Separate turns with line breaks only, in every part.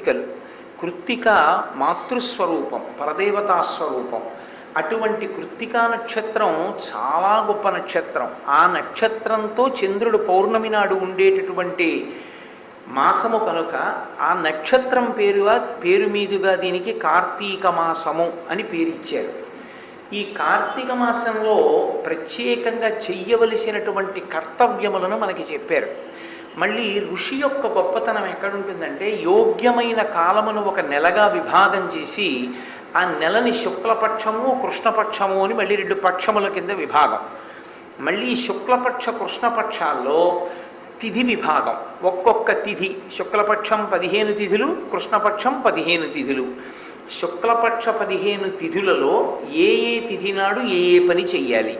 కృత్తికలు. కృత్తిక మాతృస్వరూపం పరదేవతా స్వరూపం. అటువంటి కృత్తికా నక్షత్రం చాలా గొప్ప నక్షత్రం. ఆ నక్షత్రంతో చంద్రుడు పౌర్ణమి నాడు ఉండేటటువంటి మాసము కనుక ఆ నక్షత్రం పేరుగా పేరు మీదుగా దీనికి కార్తీక మాసము అని పేరిచ్చారు. ఈ కార్తీక మాసంలో ప్రత్యేకంగా చెయ్యవలసినటువంటి కర్తవ్యములను మనకి చెప్పారు. మళ్ళీ ఋషి యొక్క గొప్పతనం ఎక్కడుంటుందంటే యోగ్యమైన కాలమును ఒక నెలగా విభాగం చేసి ఆ నెలని శుక్లపక్షము కృష్ణపక్షము అని మళ్ళీ రెండు పక్షముల కింద విభాగం. మళ్ళీ శుక్లపక్ష కృష్ణపక్షాల్లో తిథి విభాగం. ఒక్కొక్క తిథి శుక్లపక్షం పదిహేను తిథులు కృష్ణపక్షం పదిహేను తిథులు. శుక్లపక్ష పదిహేను తిథులలో ఏ ఏ తిథి నాడు ఏ ఏ పని చెయ్యాలి?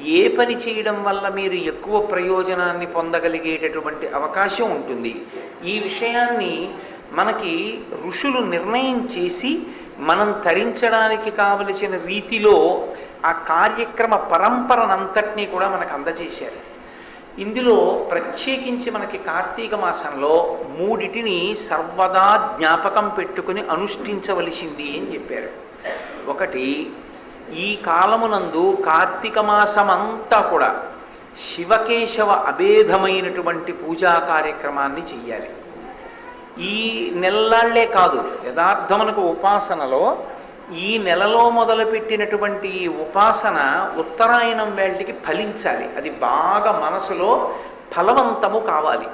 ఏ పని చేయడం వల్ల మీరు ఎక్కువ ప్రయోజనాన్ని పొందగలిగేటటువంటి అవకాశం ఉంటుంది? ఈ విషయాన్ని మనకి ఋషులు నిర్ణయం చేసి మనం తరించడానికి కావలసిన రీతిలో ఆ కార్యక్రమ పరంపరనంతటినీ కూడా మనకు అందజేశారు. ఇందులో ప్రత్యేకించి మనకి కార్తీక మాసంలో మూడిటిని సర్వదా జ్ఞాపకం పెట్టుకుని అనుష్ఠించవలసింది అని చెప్పారు. ఒకటి ఈ కాలమునందు కార్తీక మాసమంతా కూడా శివకేశవ అభేదమైనటువంటి పూజా కార్యక్రమాన్ని చెయ్యాలి. ఈ నెలలాళ్ళే కాదు యథార్థమునకు ఉపాసనలో ఈ నెలలో మొదలుపెట్టినటువంటి ఈ ఉపాసన ఉత్తరాయణం వేళటికి ఫలించాలి. అది బాగా మనసులో ఫలవంతము కావాలి.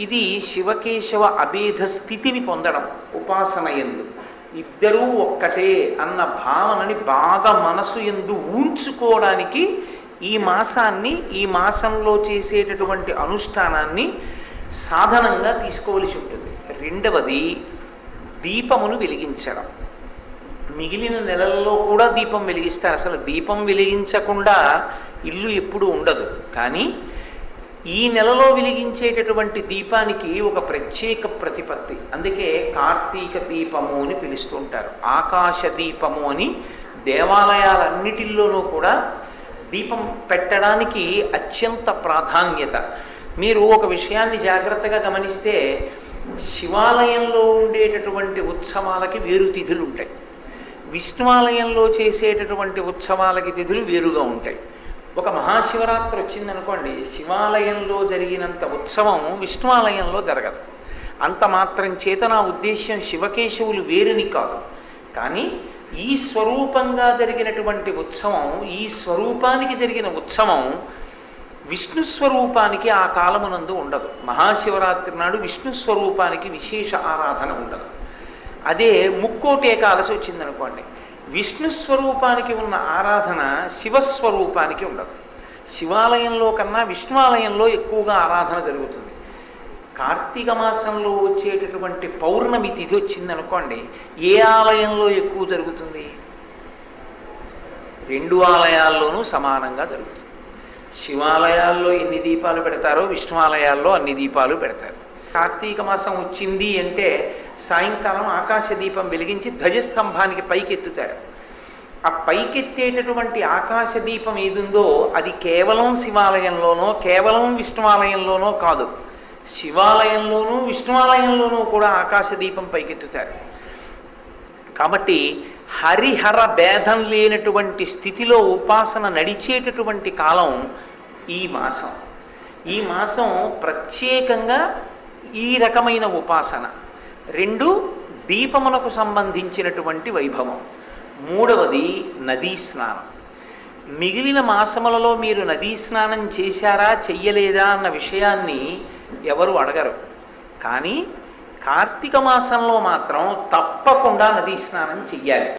ఇది శివకేశవ అభేధ స్థితిని పొందడం ఉపాసన ఎందు. ఇద్దరూ ఒక్కటే అన్న భావనని బాగా మనసు ఎందు ఊంచుకోవడానికి ఈ మాసాన్ని ఈ మాసంలో చేసేటటువంటి అనుష్ఠానాన్ని సాధనంగా తీసుకోవలసి ఉంటుంది. రెండవది దీపమును వెలిగించడం. మిగిలిన నెలల్లో కూడా దీపం వెలిగిస్తారు. అసలు దీపం వెలిగించకుండా ఇల్లు ఎప్పుడు ఉండదు. కానీ ఈ నెలలో వెలిగించేటటువంటి దీపానికి ఒక ప్రత్యేక ప్రతిపత్తి. అందుకే కార్తీక దీపము అని పిలుస్తుంటారు ఆకాశ దీపము అని దేవాలయాలన్నిటిల్లోనూ కూడా దీపం పెట్టడానికి అత్యంత ప్రాధాన్యత. మీరు ఒక విషయాన్ని జాగ్రత్తగా గమనిస్తే శివాలయంలో ఉండేటటువంటి ఉత్సవాలకి వేరు తిథులు ఉంటాయి విష్ణువాలయంలో చేసేటటువంటి ఉత్సవాలకి తిథులు వేరుగా ఉంటాయి. ఒక మహాశివరాత్రి వచ్చిందనుకోండి శివాలయంలో జరిగినంత ఉత్సవం విష్ణువాలయంలో జరగదు. అంత మాత్రం చేత నా ఉద్దేశ్యం శివకేశవులు వేరుని కాదు. కానీ ఈ స్వరూపంగా జరిగినటువంటి ఉత్సవం ఈ స్వరూపానికి జరిగిన ఉత్సవం విష్ణు స్వరూపానికి ఆ కాలమునందు ఉండదు. మహాశివరాత్రి నాడు విష్ణు స్వరూపానికి విశేష ఆరాధన ఉండదు. అదే ముక్కోటి ఏకాదశి వచ్చిందనుకోండి విష్ణు స్వరూపానికి ఉన్న ఆరాధన శివస్వరూపానికి ఉండదు. శివాలయంలో కన్నా విష్ణువాలయంలో ఎక్కువగా ఆరాధన జరుగుతుంది. కార్తీక మాసంలో వచ్చేటటువంటి పౌర్ణమి తిథి వచ్చిందనుకోండి ఏ ఆలయంలో ఎక్కువ జరుగుతుంది? రెండు ఆలయాల్లోనూ సమానంగా జరుగుతుంది. శివాలయాల్లో ఎన్ని దీపాలు పెడతారో విష్ణువాలయాల్లో అన్ని దీపాలు పెడతారు. కార్తీక మాసం వచ్చింది అంటే సాయంకాలం ఆకాశ దీపం వెలిగించి ధ్వజస్తంభానికి పైకెత్తుతారు. ఆ పైకెత్తేటటువంటి ఆకాశ దీపం ఏదుందో అది కేవలం శివాలయంలోనో కేవలం విష్ణువాలయంలోనో కాదు. శివాలయంలోనూ విష్ణువాలయంలోనూ కూడా ఆకాశ దీపం పైకెత్తుతారు. కాబట్టి హరిహర భేదం లేనటువంటి స్థితిలో ఉపాసన నడిచేటటువంటి కాలం ఈ మాసం. ఈ మాసం ప్రత్యేకంగా ఈ రకమైన ఉపాసన. రెండు దీపమునకు సంబంధించినటువంటి వైభవం. మూడవది నదీ స్నానం. మిగిలిన మాసములలో మీరు నదీ స్నానం చేశారా చెయ్యలేదా అన్న విషయాన్ని ఎవరు అడగరు. కానీ కార్తీక మాసంలో మాత్రం తప్పకుండా నదీ స్నానం చెయ్యాలి.